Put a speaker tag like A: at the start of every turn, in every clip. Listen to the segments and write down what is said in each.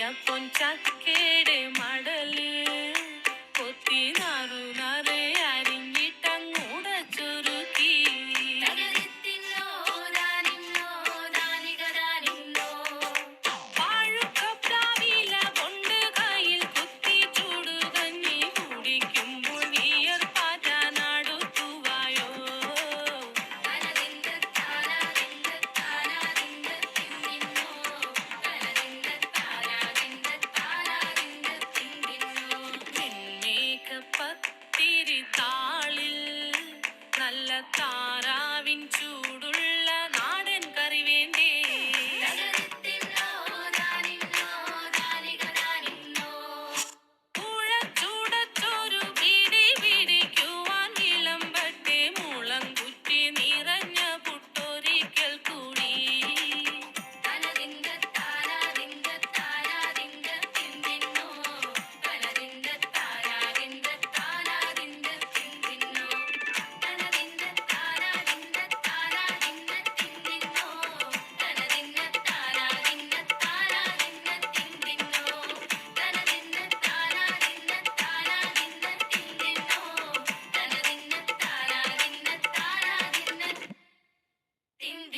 A: ಕೊಂಚ ಕೇಡೆ ಮಾಡಲಿ ಕೊತ್ತಿನಾರು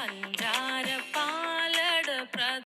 B: 搬家。